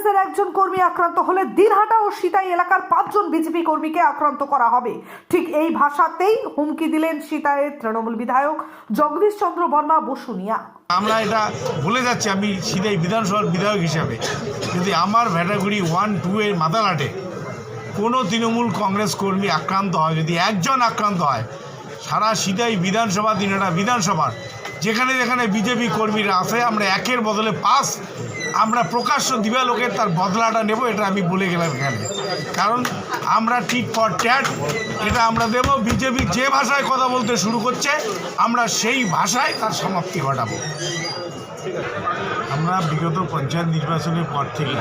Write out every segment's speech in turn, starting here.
কংগ্রেসের একজন কর্মী আক্রান্ত হলে দিনহাটা ও সিতাই এলাকার পাঁচজন বিজেপি কর্মীকে আক্রান্ত করা হবে। ঠিক এই ভাষাতেই হুমকি দিলেন সিতাইয়ের তৃণমূল বিধায়ক জগদীশ চন্দ্র বর্মা বসুনিয়া। আমরা এটা বলে যাচ্ছি, আমি সিধাই বিধানসভার বিধায়ক হিসাবে। যদি আমার ভ্যাটাগুড়ি ওয়ান, টু এর মাতালাটে কোনো তৃণমূল কংগ্রেস কর্মী আক্রান্ত হয়, যদি একজন আক্রান্ত হয়, সারা সিধাই বিধানসভা দিনাটা বিধানসভার, যেখানে যেখানে বিজেপি কর্মীরা আছে, আমরা একের বদলে পাস আমরা প্রকাশ্য দিবালোকের তার বদলাটা নেব, এটা আমি বলে গেলাম এখানে। কারণ আমরা ঠিক ফর ট্যাট, এটা আমরা দেব। বিজেপি যে ভাষায় কথা বলতে শুরু করছে, আমরা সেই ভাষায় তার সমাপ্তি ঘটাবো। আমরা বিগত পঞ্চায়েত নির্বাচনের পর থেকে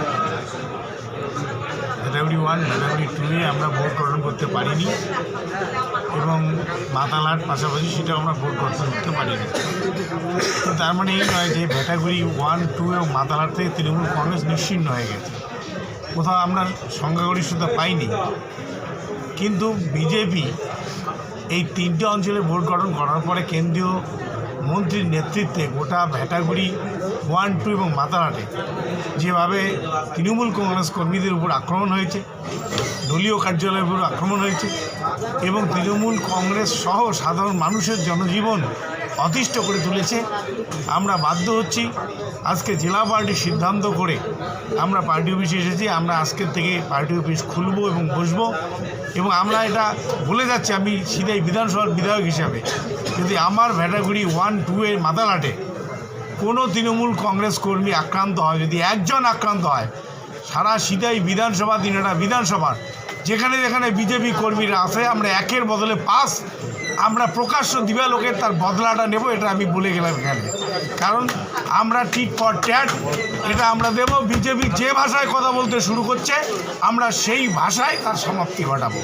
ভেটাগুড়ি ওয়ান ভেটাগুড়ি টুয়ে আমরা ভোট গ্রহণ করতে পারিনি। এবং মাতালার পাশাপাশি সেটা আমরা ভোট গ্রহণ করতে পারিনি। তার মানে এই নয় যে ভেটাগুড়ি ওয়ান টু এবং মাতালার থেকে তৃণমূল কংগ্রেস নিশ্চিন্ন হয়ে গেছে। কোথাও আমরা সংখ্যাগরিষ্ঠতা পাইনি। কিন্তু বিজেপি এই তিনটে অঞ্চলে ভোট গঠন করার পরে কেন্দ্রীয় মন্ত্রীর নেতৃত্বে গোটা ভেটাগুড়ি ওয়ান টু এবং মাতারাটে যেভাবে তৃণমূল কংগ্রেস কর্মীদের উপর আক্রমণ হয়েছে, দলীয় কার্যালয়ের উপর আক্রমণ হয়েছে এবং তৃণমূল কংগ্রেস সহ সাধারণ মানুষের জনজীবন অতিষ্ঠ করে তুলেছে, আমরা বাধ্য হচ্ছি আজকে জেলা পার্টি সিদ্ধান্ত করে আমরা পার্টি অফিসে এসেছি, আমরা আজকের থেকে পার্টি অফিস খুলবো এবং বসবো এবং আমরা এটা বলে যাচ্ছি আমি সিধাই বিধানসভার বিধায়ক হিসাবে। যদি আমার ভ্যাটাগুড়ি ওয়ান টু এর মাতালাটে। কোনো তৃণমূল কংগ্রেস কর্মী আক্রান্ত হয়, যদি একজন আক্রান্ত হয়, সারা সিধাই বিধানসভা দিনাটা বিধানসভার। যেখানে যেখানে বিজেপি কর্মীরা আছে, আমরা একের বদলে পাস আমরা প্রকাশ্য দিবা দিবালোকের তার বদলাটা নেব, এটা আমি বলে গেলাম এখানে। কারণ আমরা ঠিক ফর ট্যাট, এটা আমরা দেব। বিজেপি যে ভাষায় কথা বলতে শুরু করছে, আমরা সেই ভাষায় তার সমাপ্তি ঘটাবো।